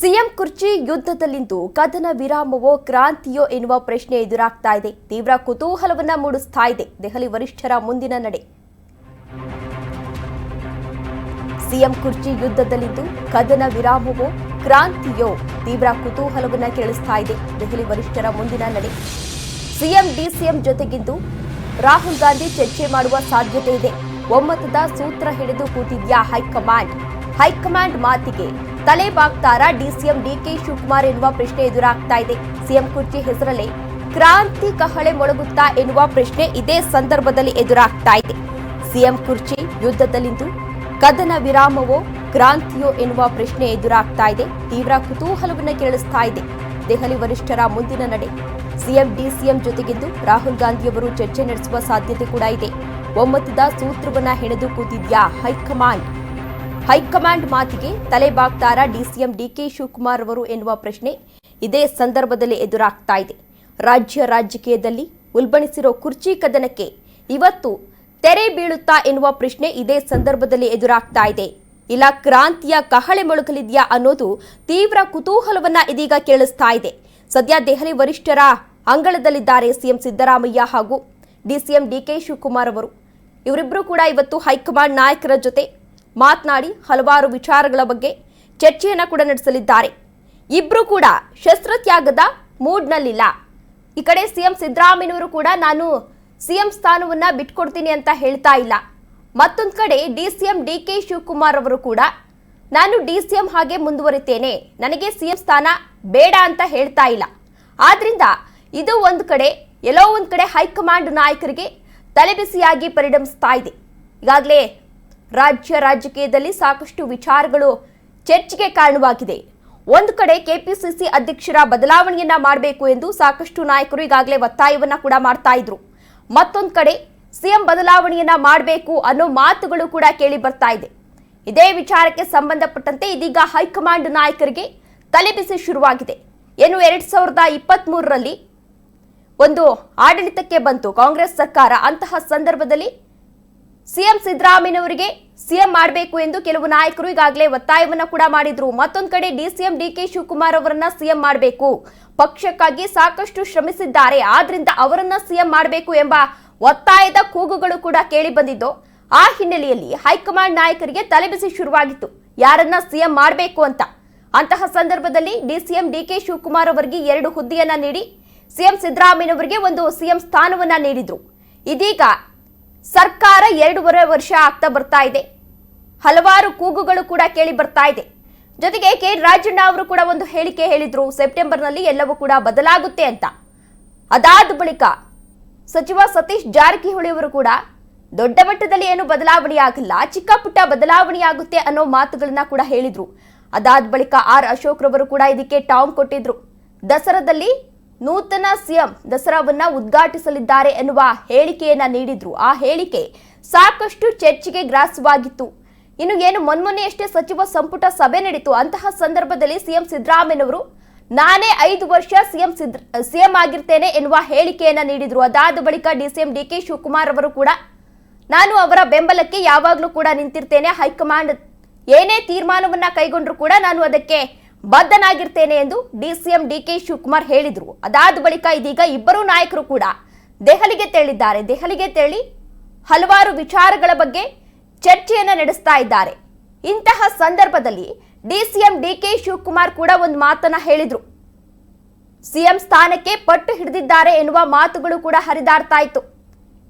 CM ಕುರ್ಚಿ ಯುದ್ಧದಲ್ಲಿಂದು ಕದನ ವಿರಾಮವೋ ಕ್ರಾಂತಿಯೋ ಎನ್ನುವ ಪ್ರಶ್ನೆ ಎದುರಾಗ್ತಾ ಇದೆ. ತೀವ್ರ ಕುತೂಹಲವನ್ನ ಮೂಡಿಸ್ತಾ ಇದೆ. ದೆಹಲಿ ವರಿಷ್ಠರ ಮುಂದಿನ ನಡೆ. ಸಿಎಂ ಕುರ್ಚಿ ಯುದ್ಧದಲ್ಲಿಂದು ಕದನ ವಿರಾಮವೋ ಕ್ರಾಂತಿಯೋ ತೀವ್ರ ಕುತೂಹಲವನ್ನ ಕೇಳಿಸ್ತಾ ಇದೆ. ದೆಹಲಿ ವರಿಷ್ಠರ ಮುಂದಿನ ನಡೆ. ಸಿಎಂ, ಡಿಸಿಎಂ ಜೊತೆಗಿದ್ದು ರಾಹುಲ್ ಗಾಂಧಿ ಚರ್ಚೆ ಮಾಡುವ ಸಾಧ್ಯತೆ ಇದೆ. ಒಮ್ಮತದ ಸೂತ್ರ ಹಿಡಿದು ಕೂತಿದ್ಯಾ ಹೈಕಮಾಂಡ್? ಹೈಕಮಾಂಡ್ ಮಾತಿಗೆ ತಲೆ ಬಾಗ್ತಾರಾ ಡಿಸಿಎಂ ಡಿಕೆ ಶಿವಕುಮಾರ್ ಎನ್ನುವ ಪ್ರಶ್ನೆ ಎದುರಾಗ್ತಾ ಇದೆ. ಸಿಎಂ ಕುರ್ಚಿ ಹೆಸರಲ್ಲೇ ಕ್ರಾಂತಿ ಕಹಳೆ ಮೊಳಗುತ್ತಾ ಎನ್ನುವ ಪ್ರಶ್ನೆ ಇದೇ ಸಂದರ್ಭದಲ್ಲಿ ಎದುರಾಗ್ತಾ ಇದೆ. ಸಿಎಂ ಕುರ್ಚಿ ಯುದ್ಧದಲ್ಲಿಂದು ಕದನ ವಿರಾಮವೋ ಕ್ರಾಂತಿಯೋ ಎನ್ನುವ ಪ್ರಶ್ನೆ ಎದುರಾಗ್ತಾ ಇದೆ. ತೀವ್ರ ಕುತೂಹಲವನ್ನು ಕೇಳಿಸ್ತಾ ಇದೆ. ದೆಹಲಿ ವರಿಷ್ಠರ ಮುಂದಿನ ನಡೆ. ಸಿಎಂ ಡಿಸಿಎಂ ಜೊತೆಗಿದ್ದು ರಾಹುಲ್ ಗಾಂಧಿಯವರು ಚರ್ಚೆ ನಡೆಸುವ ಸಾಧ್ಯತೆ ಕೂಡ ಇದೆ. ಒಮ್ಮತದ ಸೂತ್ರವನ್ನ ಹೆಣೆದು ಕೂತಿದ್ಯಾ ಹೈಕಮಾಂಡ್? ಹೈಕಮಾಂಡ್ ಮಾತಿಗೆ ತಲೆ ಬಾಗ್ತಾರಾ ಡಿಸಿಎಂ ಡಿಕೆ ಶಿವಕುಮಾರ್ ಅವರು ಎನ್ನುವ ಪ್ರಶ್ನೆ ಇದೇ ಸಂದರ್ಭದಲ್ಲಿ ಎದುರಾಗ್ತಾ ಇದೆ. ರಾಜ್ಯ ರಾಜಕೀಯದಲ್ಲಿ ಉಲ್ಬಣಿಸಿರೋ ಕುರ್ಚಿ ಕದನಕ್ಕೆ ಇವತ್ತು ತೆರೆ ಬೀಳುತ್ತಾ ಎನ್ನುವ ಪ್ರಶ್ನೆ ಇದೇ ಸಂದರ್ಭದಲ್ಲಿ ಎದುರಾಗ್ತಾ ಇದೆ. ಇಲ್ಲ ಕ್ರಾಂತಿಯ ಕಹಳೆ ಮೊಳಗಲಿದೆಯಾ ಅನ್ನೋದು ತೀವ್ರ ಕುತೂಹಲವನ್ನ ಇದೀಗ ಕೇಳಿಸ್ತಾ ಇದೆ. ಸದ್ಯ ದೆಹಲಿ ವರಿಷ್ಠರ ಅಂಗಳದಲ್ಲಿದ್ದಾರೆ ಸಿಎಂ ಸಿದ್ದರಾಮಯ್ಯ ಹಾಗೂ ಡಿಸಿಎಂ ಡಿಕೆ ಶಿವಕುಮಾರ್ ಅವರು. ಇವರಿಬ್ಬರು ಕೂಡ ಇವತ್ತು ಹೈಕಮಾಂಡ್ ನಾಯಕರ ಜೊತೆ ಮಾತನಾಡಿ ಹಲವಾರು ವಿಚಾರಗಳ ಬಗ್ಗೆ ಚರ್ಚೆಯನ್ನು ಕೂಡ ನಡೆಸಲಿದ್ದಾರೆ. ಇಬ್ರು ಕೂಡ ಶಸ್ತ್ರತ್ಯಾಗದ ಮೂಡ್ನಲ್ಲಿಲ್ಲ. ಈ ಕಡೆ ಸಿಎಂ ಸಿದ್ದರಾಮಯ್ಯನವರು ಕೂಡ ನಾನು ಸಿಎಂ ಸ್ಥಾನವನ್ನ ಬಿಟ್ಕೊಡ್ತೀನಿ ಅಂತ ಹೇಳ್ತಾ ಇಲ್ಲ. ಮತ್ತೊಂದು ಕಡೆ D CM D K Shivakumar ಅವರು ಕೂಡ, ನಾನು ಡಿ ಸಿಎಂ ಹಾಗೆ ಮುಂದುವರಿತೇನೆ, ನನಗೆ ಸಿಎಂ ಸ್ಥಾನ ಬೇಡ ಅಂತ ಹೇಳ್ತಾ ಇಲ್ಲ. ಆದ್ರಿಂದ ಇದು ಒಂದು ಕಡೆ, ಎಲ್ಲೋ ಒಂದು ಕಡೆ ಹೈಕಮಾಂಡ್ ನಾಯಕರಿಗೆ ತಲೆಬಿಸಿಯಾಗಿ ಪರಿಣಮಿಸ್ತಾ ಇದೆ. ಈಗಾಗಲೇ ರಾಜ್ಯ ರಾಜಕೀಯದಲ್ಲಿ ಸಾಕಷ್ಟು ವಿಚಾರಗಳು ಚರ್ಚೆಗೆ ಕಾರಣವಾಗಿದೆ. ಒಂದು ಕಡೆ ಕೆಪಿಸಿಸಿ ಅಧ್ಯಕ್ಷರ ಬದಲಾವಣೆಯನ್ನ ಮಾಡಬೇಕು ಎಂದು ಸಾಕಷ್ಟು ನಾಯಕರು ಈಗಾಗಲೇ ಒತ್ತಾಯವನ್ನ ಕೂಡ ಮಾಡ್ತಾ ಇದ್ರು. ಮತ್ತೊಂದು ಕಡೆ ಸಿಎಂ ಬದಲಾವಣೆಯನ್ನ ಮಾಡಬೇಕು ಅನ್ನೋ ಮಾತುಗಳು ಕೂಡ ಕೇಳಿ ಬರ್ತಾ ಇದೆ. ಇದೇ ವಿಚಾರಕ್ಕೆ ಸಂಬಂಧಪಟ್ಟಂತೆ ಇದೀಗ ಹೈಕಮಾಂಡ್ ನಾಯಕರಿಗೆ ತಲೆಬಿಸಿ ಶುರುವಾಗಿದೆ. ಏನು ಎರಡ್ ಸಾವಿರದ ಇಪ್ಪತ್ತ್ ಮೂರರಲ್ಲಿ ಒಂದು ಆಡಳಿತಕ್ಕೆ ಬಂತು ಕಾಂಗ್ರೆಸ್ ಸರ್ಕಾರ. ಅಂತಹ ಸಂದರ್ಭದಲ್ಲಿ ಸಿಎಂ ಸಿದ್ದರಾಮಯ್ಯನವರಿಗೆ ಸಿಎಂ ಮಾಡಬೇಕು ಎಂದು ಕೆಲವು ನಾಯಕರು ಈಗಾಗಲೇ ಒತ್ತಾಯವನ್ನ ಕೂಡ ಮಾಡಿದ್ರು. ಮತ್ತೊಂದು ಕಡೆ ಡಿಸಿಎಂ ಡಿಕೆ ಶಿವಕುಮಾರ್ ಅವರನ್ನ ಸಿಎಂ ಮಾಡಬೇಕು. ಪಕ್ಷಕ್ಕಾಗಿ ಸಾಕಷ್ಟು ಶ್ರಮಿಸಿದ್ದಾರೆ. ಆದ್ರಿಂದ ಅವರನ್ನ ಸಿಎಂ ಮಾಡಬೇಕು ಎಂಬ ಒತ್ತಾಯದ ಕೂಗುಗಳು ಕೂಡ ಕೇಳಿ ಬಂದಿದ್ದು. ಆ ಹಿನ್ನೆಲೆಯಲ್ಲಿ ಹೈಕಮಾಂಡ್ ನಾಯಕರಿಗೆ ತಲೆಬಿಸಿ ಶುರುವಾಗಿತ್ತು. ಯಾರನ್ನ ಸಿಎಂ ಮಾಡಬೇಕು ಅಂತ. ಅಂತಹ ಸಂದರ್ಭದಲ್ಲಿ ಡಿಸಿಎಂ ಡಿಕೆ ಶಿವಕುಮಾರ್ ಅವರಿಗೆ ಎರಡು ಹುದ್ದೆಯನ್ನ ನೀಡಿ, ಸಿಎಂ ಸಿದ್ದರಾಮಯ್ಯನವರಿಗೆ ಒಂದು ಸಿಎಂ ಸ್ಥಾನವನ್ನ ನೀಡಿದ್ರು. ಇದೀಗ ಸರ್ಕಾರ ಎರಡೂವರೆ ವರ್ಷ ಆಗ್ತಾ ಬರ್ತಾ ಇದೆ. ಹಲವಾರು ಕೂಗುಗಳು ಕೂಡ ಕೇಳಿ ಬರ್ತಾ ಇದೆ. ಜೊತೆಗೆ ಕೆ ರಾಜಣ್ಣ ಅವರು ಕೂಡ ಒಂದು ಹೇಳಿಕೆ ಹೇಳಿದ್ರು, ಸೆಪ್ಟೆಂಬರ್ನಲ್ಲಿ ಎಲ್ಲವೂ ಕೂಡ ಬದಲಾಗುತ್ತೆ ಅಂತ. ಅದಾದ ಬಳಿಕ ಸಚಿವ ಸತೀಶ್ ಜಾರಕಿಹೊಳಿ ಅವರು ಕೂಡ ದೊಡ್ಡ ಮಟ್ಟದಲ್ಲಿ ಏನು ಬದಲಾವಣೆ ಆಗಲ್ಲ ಚಿಕ್ಕ ಪುಟ್ಟ ಬದಲಾವಣೆಯಾಗುತ್ತೆ ಅನ್ನೋ ಮಾತುಗಳನ್ನ ಕೂಡ ಹೇಳಿದ್ರು. ಅದಾದ ಬಳಿಕ ಆರ್ ಅಶೋಕ್ ರವರು ಕೂಡ ಇದಕ್ಕೆ ಟಾಂಗ್ ಕೊಟ್ಟಿದ್ರು. ದಸರಾದಲ್ಲಿ ನೂತನ ಸಿಎಂ ದಸರಾವನ್ನ ಉದ್ಘಾಟಿಸಲಿದ್ದಾರೆ ಎನ್ನುವ ಹೇಳಿಕೆಯನ್ನ ನೀಡಿದ್ರು. ಆ ಹೇಳಿಕೆ ಸಾಕಷ್ಟು ಚರ್ಚೆಗೆ ಗ್ರಾಸವಾಗಿತ್ತು. ಇನ್ನು ಏನು ಮೊನ್ಮೊನ್ನೆಯಷ್ಟೇ ಸಚಿವ ಸಂಪುಟ ಸಭೆ ನಡೀತು, ಅಂತಹ ಸಂದರ್ಭದಲ್ಲಿ ಸಿಎಂ ಸಿದ್ದರಾಮಯ್ಯನವರು, ನಾನೇ ಐದು ವರ್ಷ ಸಿಎಂ ಸಿಎಂ ಆಗಿರ್ತೇನೆ ಎನ್ನುವ ಹೇಳಿಕೆಯನ್ನು ನೀಡಿದ್ರು. ಅದಾದ ಬಳಿಕ ಡಿಸಿಎಂ ಡಿಕೆ ಶಿವಕುಮಾರ್ ಅವರು ಕೂಡ, ನಾನು ಅವರ ಬೆಂಬಲಕ್ಕೆ ಯಾವಾಗಲೂ ಕೂಡ ನಿಂತಿರ್ತೇನೆ. ಹೈಕಮಾಂಡ್ ಏನೇ ತೀರ್ಮಾನವನ್ನ ಕೈಗೊಂಡ್ರು ಕೂಡ ನಾನು ಅದಕ್ಕೆ ಬದ್ಧನಾಗಿರ್ತೇನೆ ಎಂದು ಡಿಸಿಎಂ ಡಿಕೆ ಶಿವಕುಮಾರ್ ಹೇಳಿದ್ರು. ಅದಾದ ಬಳಿಕ ಇದೀಗ ಇಬ್ಬರು ನಾಯಕರು ಕೂಡ ದೆಹಲಿಗೆ ತೆರಳಿದ್ದಾರೆ. ದೆಹಲಿಗೆ ತೆರಳಿ ಹಲವಾರು ವಿಚಾರಗಳ ಬಗ್ಗೆ ಚರ್ಚೆಯನ್ನ ನಡೆಸ್ತಾ ಇದ್ದಾರೆ. ಇಂತಹ ಸಂದರ್ಭದಲ್ಲಿ ಡಿಸಿಎಂ ಡಿಕೆ ಶಿವಕುಮಾರ್ ಕೂಡ ಒಂದು ಮಾತನ್ನ ಹೇಳಿದ್ರು. ಸಿಎಂ ಸ್ಥಾನಕ್ಕೆ ಪಟ್ಟು ಹಿಡಿದಿದ್ದಾರೆ ಎನ್ನುವ ಮಾತುಗಳು ಕೂಡ ಹರಿದಾಡ್ತಾ ಇತ್ತು.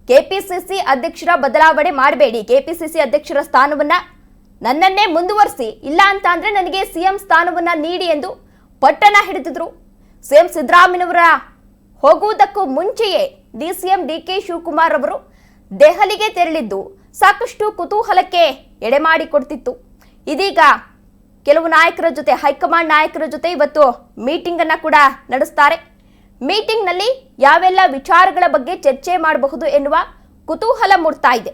ಕೆಪಿಸಿಸಿ ಅಧ್ಯಕ್ಷರ ಬದಲಾವಣೆ ಮಾಡಬೇಡಿ. ಕೆಪಿಸಿಸಿ ಅಧ್ಯಕ್ಷರ ಸ್ಥಾನವನ್ನ ನನ್ನನ್ನೇ ಮುಂದುವರಿಸಿ, ಇಲ್ಲ ಅಂತ ಅಂದ್ರೆ ನನಗೆ ಸಿಎಂ ಸ್ಥಾನವನ್ನ ನೀಡಿ ಎಂದು ಪಟ್ಟಣ ಹಿಡಿದಿದ್ರು. ಸಿಎಂ ಸಿದ್ದರಾಮಯ್ಯವರ ಹೋಗುವುದಕ್ಕೂ ಮುಂಚೆಯೇ ಡಿಸಿಎಂ ಡಿಕೆ ಶಿವಕುಮಾರ್ ಅವರು ದೆಹಲಿಗೆ ತೆರಳಿದ್ದು ಸಾಕಷ್ಟು ಕುತೂಹಲಕ್ಕೆ ಎಡೆ ಮಾಡಿಕೊಡ್ತಿತ್ತು ಇದೀಗ ಕೆಲವು ನಾಯಕರ ಜೊತೆ, ಹೈಕಮಾಂಡ್ ನಾಯಕರ ಜೊತೆ ಇವತ್ತು ಮೀಟಿಂಗ್ ಅನ್ನ ಕೂಡ ನಡೆಸ್ತಾರೆ. ಮೀಟಿಂಗ್ನಲ್ಲಿ ಯಾವೆಲ್ಲ ವಿಚಾರಗಳ ಬಗ್ಗೆ ಚರ್ಚೆ ಮಾಡಬಹುದು ಎನ್ನುವ ಕುತೂಹಲ ಮೂಡ್ತಾ ಇದೆ.